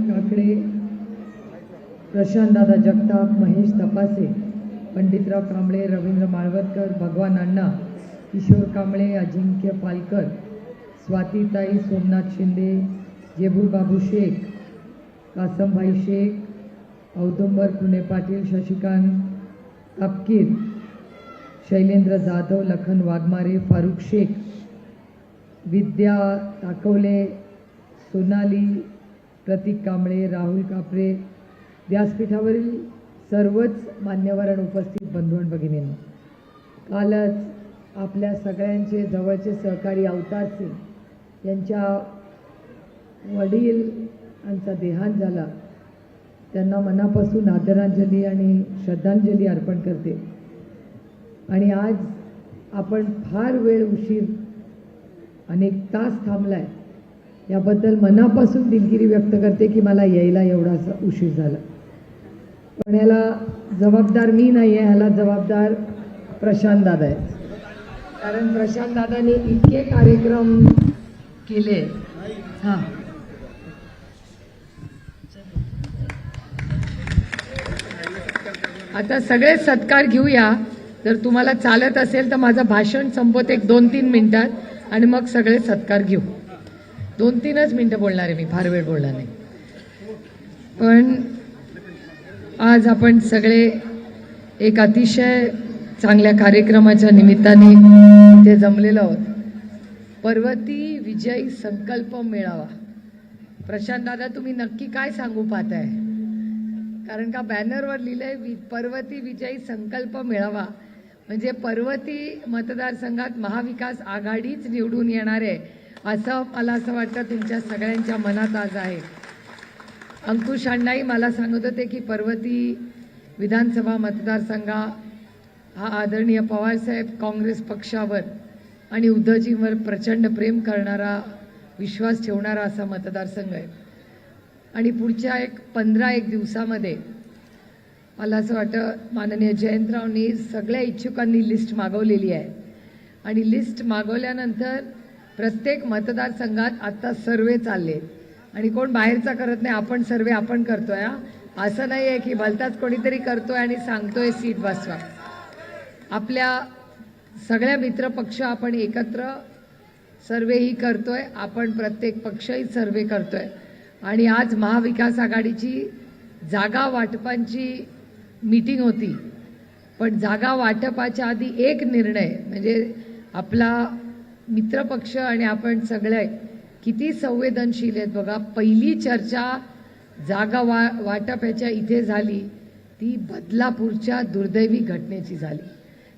काकडे प्रशांतदादा जगताप महेश तपासे पंडितराव कांबळे रवींद्र माळवतकर भगवान अण्णा किशोर कांबळे अजिंक्य पालकर स्वातीताई सोमनाथ शिंदे जेबूर बाबू शेख कासमभाई शेख औदुंबर पुणे पाटील शशिकांत कापकीर शैलेंद्र जाधव लखन वाघमारे फारुख शेख विद्या ताकवले सोनाली प्रतीक कांबळे राहुल कापरे व्यासपीठावरील सर्वच मान्यवर उपस्थित बंधू आणि कालच आपल्या सगळ्यांचे जवळचे सहकारी अवतार सिंग यांच्या वडील यांचा देहांत झाला. त्यांना मनापासून आदरांजली आणि श्रद्धांजली अर्पण करते. आणि आज आपण फार वेळ उशीर अनेक तास थांबलाय. याबद्दल मनापासून दिलगिरी व्यक्त करते की मला यायला एवढासा उशीर झाला. पण याला जबाबदार मी नाही आहे ह्याला जबाबदार प्रशांत दादा आहे कारण प्रशांत दादाने इतके कार्यक्रम केले. हां. आता सगळे सत्कार घेऊया. जर तुम्हाला चालत असेल तर माझं भाषण संपवत एक दोन तीन मिनिटात आणि मग सगळे सत्कार घेऊ. दोन तीनच मिनटं बोलणार आहे मी फार वेळ बोलणार नाही. पण आज आपण सगळे एक अतिशय चांगल्या कार्यक्रमाच्या निमित्ताने इथे जमलेलो आहोत. पर्वती विजयी संकल्प मेळावा. प्रशांत दादा तुम्ही नक्की काय सांगू पाहताय? कारण का बॅनरवर लिहिलंय वि पर्वती विजयी संकल्प मेळावा. म्हणजे पर्वती मतदारसंघात महाविकास आघाडीच निवडून येणार आहे. असं मला असं वाटतं तुमच्या सगळ्यांच्या मनात आज आहे. अंकुश अण्णाही मला सांगत होते की पर्वती विधानसभा मतदारसंघा हा आदरणीय पवारसाहेब काँग्रेस पक्षावर आणि उद्धवजींवर प्रचंड प्रेम करणारा विश्वास ठेवणारा असा मतदारसंघ आहे. आणि पुढच्या एक पंधरा एक दिवसामध्ये मला असं वाटतं माननीय जयंतरावनी सगळ्या इच्छुकांनी लिस्ट मागवलेली आहे. आणि लिस्ट मागवल्यानंतर प्रत्येक मतदारसंघात आत्ता सर्वे चालले आणि कोण बाहेरचा करत नाही आपण सर्वे आपण करतोय हा. असं नाही आहे की भलताच कोणीतरी करतोय आणि सांगतोय सीट बसवा. आपल्या सगळ्या मित्रपक्ष आपण एकत्र सर्वेही करतोय आपण प्रत्येक पक्षही सर्वे करतोय. आणि आज महाविकास आघाडीची जागा वाटपांची मीटिंग होती. पण जागा वाटपाच्या आधी एक निर्णय म्हणजे आपला मित्रपक्ष आणि आपण सगळे किती संवेदनशील आहेत बघा. पहिली चर्चा जागा वा वाटप इथे झाली. ती बदलापूरच्या दुर्दैवी घटनेची झाली.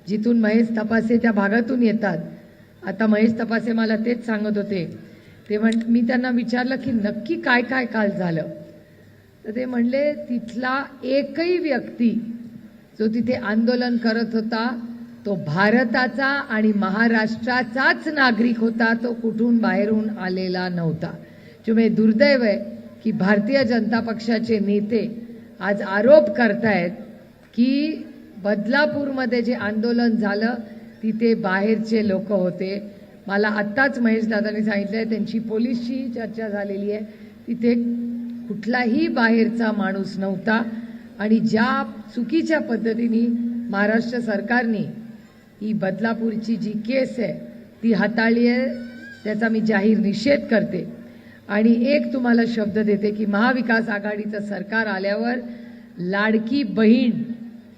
जिथून महेश तपासे त्या भागातून येतात. आता महेश तपासे मला तेच सांगत होते. ते म्हण मी त्यांना विचारलं की नक्की काय काय काल झालं? तर ते म्हणले तिथला एकही व्यक्ती जो तिथे आंदोलन करत होता तो भारताचा आणि महाराष्ट्राचाच नागरिक होता तो कुठून बाहेरून आलेला नव्हता. त्यामुळे दुर्दैव आहे की भारतीय जनता पक्षाचे नेते आज आरोप करतायत की बदलापूरमध्ये जे आंदोलन झालं तिथे बाहेरचे लोक होते. मला आत्ताच महेश दादांनी सांगितलंय त्यांची पोलीसशी चर्चा झालेली आहे. तिथे कुठलाही बाहेरचा माणूस नव्हता. आणि ज्या चुकीच्या पद्धतीने महाराष्ट्र सरकारने ही बदलापूरची जी केस आहे ती हाताळली आहे त्याचा मी जाहीर निषेध करते. आणि एक तुम्हाला शब्द देते की महाविकास आघाडीचं सरकार आल्यावर लाडकी बहीण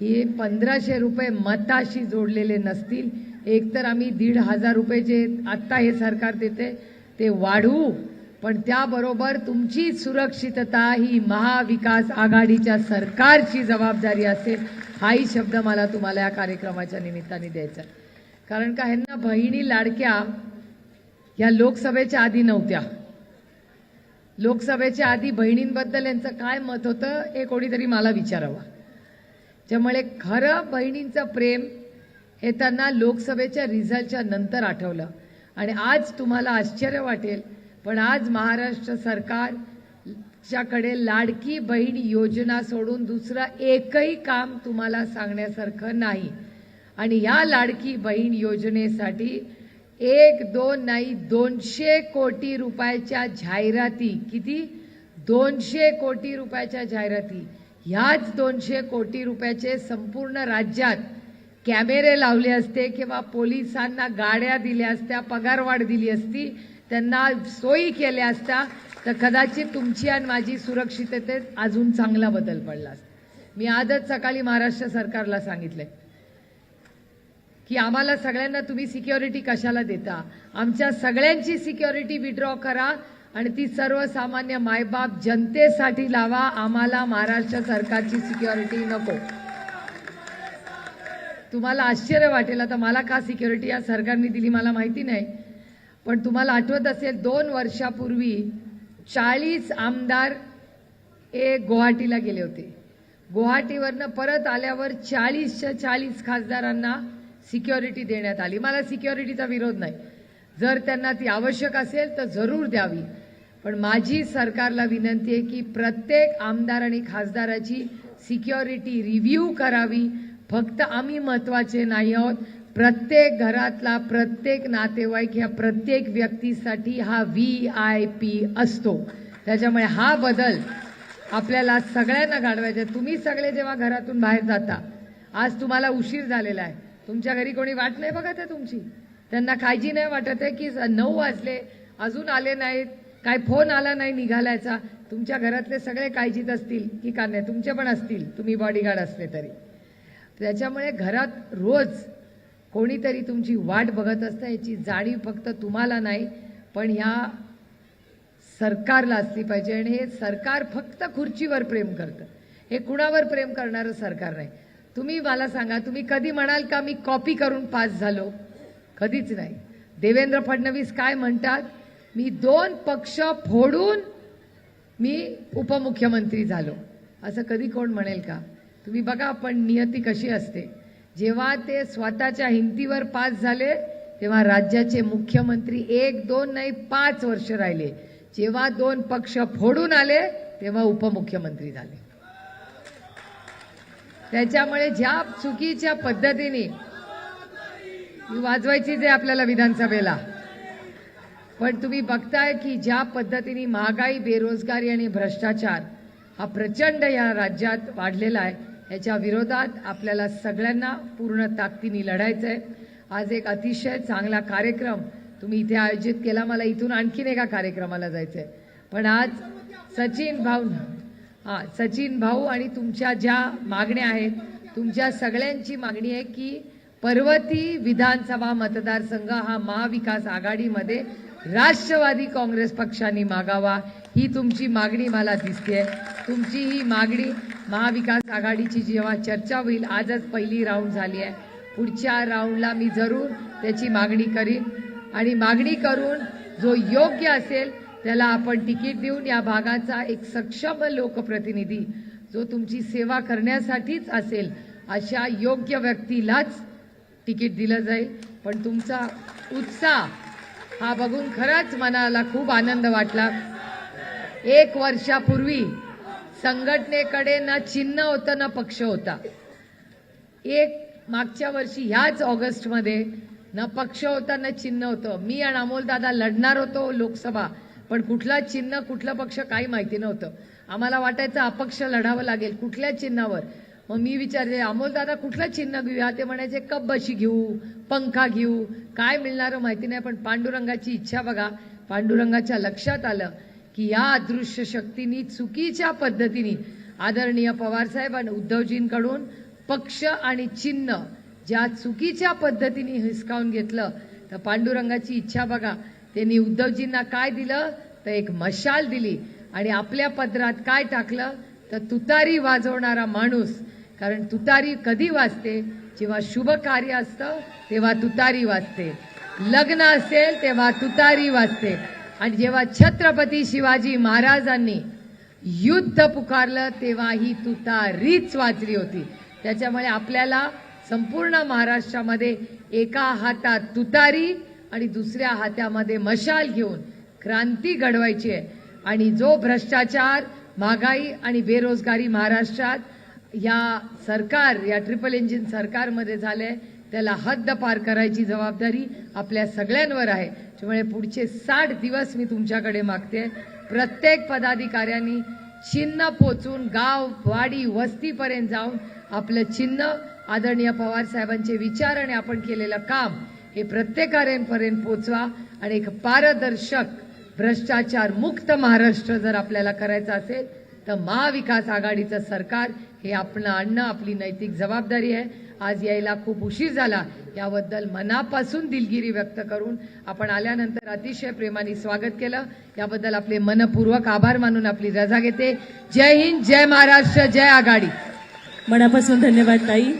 हे पंधराशे रुपये मताशी जोडलेले नसतील. एकतर आम्ही दीड हजार रुपये जे आत्ता हे सरकार देते ते वाढवू पण त्याबरोबर तुमची सुरक्षितता ही महाविकास आघाडीच्या सरकारची जबाबदारी असेल. हाही शब्द मला तुम्हाला या कार्यक्रमाच्या निमित्ताने द्यायचा कारण का ह्यांना बहिणी लाडक्या ह्या लोकसभेच्या आधी नव्हत्या. लोकसभेच्या आधी बहिणींबद्दल यांचं काय मत होतं हे कोणीतरी मला विचारावं. त्यामुळे खरं बहिणींचं प्रेम हे त्यांना लोकसभेच्या रिझल्टच्या नंतर आठवलं. आणि आज तुम्हाला आश्चर्य वाटेल पण आज महाराष्ट्र सरकार च्याकडे लाडकी बहीण योजना सोडून दुसरं एकही काम तुम्हाला सांगण्यासारखं नाही. आणि या लाडकी बहीण योजनेसाठी एक दोन नाही दोनशे कोटी रुपयाच्या जाहिराती. किती? दोनशे कोटी रुपयाच्या जाहिराती. ह्याच दोनशे कोटी रुपयाचे संपूर्ण राज्यात कॅमेरे लावले असते किंवा पोलिसांना गाड्या दिल्या असत्या पगारवाढ दिली असती त्यांना सोयी केल्या असत्या तर कदाचित तुमची आणि माझी सुरक्षिततेत अजून चांगला बदल पडला मी आजच सकाळी महाराष्ट्र सरकारला सांगितलंय की आम्हाला सगळ्यांना तुम्ही सिक्युरिटी कशाला देता? आमच्या सगळ्यांची सिक्युरिटी विड्रॉ करा आणि ती सर्वसामान्य मायबाप जनतेसाठी लावा. आम्हाला महाराष्ट्र सरकारची सिक्युरिटी नको. तुम्हाला आश्चर्य वाटेल. आता मला का सिक्युरिटी या सरकारने दिली? मला माहिती नाही. पण तुम्हाला आठवत असेल दोन वर्षापूर्वी चाळीस आमदार हे गुवाहाटीला गेले होते. गुवाहाटीवरनं परत आल्यावर चाळीसच्या चाळीस खासदारांना सिक्युरिटी देण्यात आली. मला सिक्युरिटीचा विरोध नाही. जर त्यांना ती आवश्यक असेल तर जरूर द्यावी. पण माझी सरकारला विनंती आहे की प्रत्येक आमदार आणि खासदाराची सिक्युरिटी रिव्ह्यू करावी. फक्त आम्ही महत्त्वाचे नाही आहोत. प्रत्येक घरातला प्रत्येक नातेवाईक ह्या प्रत्येक व्यक्तीसाठी हा व्ही आय पी असतो. त्याच्यामुळे हा बदल आपल्याला सगळ्यांना घडवायचा तुम्ही सगळे जेव्हा घरातून बाहेर जाता आज तुम्हाला उशीर झालेला आहे. तुमच्या घरी कोणी वाट नाही बघत आहे तुमची? त्यांना काळजी नाही वाटत आहे की नऊ वाजले अजून आले नाहीत काय फोन आला नाही निघालायचा. तुमच्या घरातले सगळे काळजीत असतील की का नाही? तुमचे पण असतील. तुम्ही बॉडीगार्ड असले तरी. त्याच्यामुळे घरात रोज कोणीतरी तुमची वाट बघत असतं याची जाणीव फक्त तुम्हाला नाही पण ह्या सरकारला असली पाहिजे. आणि हे सरकार फक्त खुर्चीवर प्रेम करतं. हे कुणावर प्रेम करणारं सरकार नाही. तुम्ही मला सांगा तुम्ही कधी म्हणाल का मी कॉपी करून पास झालो? कधीच नाही. देवेंद्र फडणवीस काय म्हणतात? मी दोन पक्ष फोडून मी उपमुख्यमंत्री झालो. असं कधी कोण म्हणेल का? तुम्ही बघा पण नियती कशी असते. जेव्हा ते स्वतःच्या हिमतीवर पास झाले तेव्हा राज्याचे मुख्यमंत्री एक दोन नाही पाच वर्ष राहिले. जेव्हा दोन पक्ष फोडून आले तेव्हा उपमुख्यमंत्री झाले. त्याच्यामुळे ज्या चुकीच्या पद्धतीने वाजवायची जे आपल्याला विधानसभेला. पण तुम्ही बघताय की ज्या पद्धतीने महागाई बेरोजगारी आणि भ्रष्टाचार हा प्रचंड या राज्यात वाढलेला आहे ह्याच्या विरोधात आपल्याला सगळ्यांना पूर्ण ताकदीने लढायचं आहे आज एक अतिशय चांगला कार्यक्रम तुम्ही इथे आयोजित केला. मला इथून आणखीन एका कार्यक्रमाला जायचं आहे पण आज सचिन भाऊ हां सचिन भाऊ आणि तुमच्या ज्या मागण्या आहेत तुमच्या सगळ्यांची मागणी आहे की पर्वती विधानसभा मतदारसंघ हा महाविकास आघाडीमध्ये राष्ट्रवादी काँग्रेस पक्षाने मागावा. ही तुमची मागणी मला दिसते तुमची ही मागणी महाविकास आघाडीची जेव्हा चर्चा होईल आजच पहिली राऊंड झाली आहे. पुढच्या राऊंडला मी जरूर त्याची मागणी करीन. आणि मागणी करून जो योग्य असेल त्याला आपण तिकीट देऊन या भागाचा एक सक्षम लोकप्रतिनिधी जो तुमची सेवा करण्यासाठीच असेल अशा योग्य व्यक्तीलाच तिकीट दिलं जाईल. पण तुमचा उत्साह हा बघून खरंच मनाला खूप आनंद वाटला. एक वर्षापूर्वी संघटनेकडे ना चिन्ह होतं ना पक्ष होता. एक मागच्या वर्षी ह्याच ऑगस्टमध्ये ना पक्ष होता ना चिन्ह होतं. मी आणि अमोलदादा लढणार होतो लोकसभा पण कुठला चिन्ह कुठला पक्ष काही माहिती नव्हतं. आम्हाला वाटायचं अपक्ष लढावं लागेल. कुठल्या चिन्हावर? मग मी विचारले अमोलदादा कुठलं चिन्ह घेऊया? ते म्हणायचे कप बशी घेऊ पंखा घेऊ. काय मिळणारं माहिती नाही पण पांडुरंगाची इच्छा बघा. पांडुरंगाच्या लक्षात आलं की या अदृश्य शक्तींनी चुकीच्या पद्धतीने आदरणीय पवारसाहेब आणि उद्धवजींकडून पक्ष आणि चिन्ह ज्या चुकीच्या पद्धतीने हिसकावून घेतलं तर पांडुरंगाची इच्छा बघा. त्यांनी उद्धवजींना काय दिलं? तर एक मशाल दिली आणि आपल्या पदरात काय टाकलं? तर तुतारी वाजवणारा माणूस कारण तुतारी कधी वाजते? जेव्हा शुभ कार्य असतं तेव्हा तुतारी वाजते. लग्न असेल तेव्हा तुतारी वाजते. आणि जेव्हा छत्रपती शिवाजी महाराजांनी युद्ध पुकारलं तेव्हा ही तुतारीच वाजली होती. त्याच्यामुळे आपल्याला संपूर्ण महाराष्ट्रामध्ये एका हातात तुतारी आणि दुसऱ्या हातामध्ये मशाल घेऊन क्रांती घडवायची आहे. आणि जो भ्रष्टाचार महागाई आणि बेरोजगारी महाराष्ट्रात या सरकार या ट्रिपल इंजिन सरकारमध्ये झाले त्याला हद्द पार करायची जबाबदारी आपल्या सगळ्यांवर आहे. त्यामुळे पुढचे साठ दिवस मी तुमच्याकडे मागते. प्रत्येक पदाधिकाऱ्यांनी चिन्ह पोचून गाव वाडी वस्तीपर्यंत जाऊन आपलं चिन्ह आदरणीय पवार साहेबांचे विचार आणि आपण केलेलं काम हे प्रत्येकापर्यंत पोचवा. आणि एक पारदर्शक भ्रष्टाचार मुक्त महाराष्ट्र जर आपल्याला करायचं असेल तर महाविकास आघाडीचं सरकार हे आपलं आणणं आपली नैतिक जबाबदारी आहे. आज यायला खूप उशीर झाला. याबद्दल मनापासून दिलगिरी व्यक्त करून आपण आल्यानंतर अतिशय प्रेमाने स्वागत केलं. याबद्दल आपले मनपूर्वक आभार मानून आपली रजा घेते. जय हिंद जय महाराष्ट्र जय आघाडी. मनापासून धन्यवाद ताई.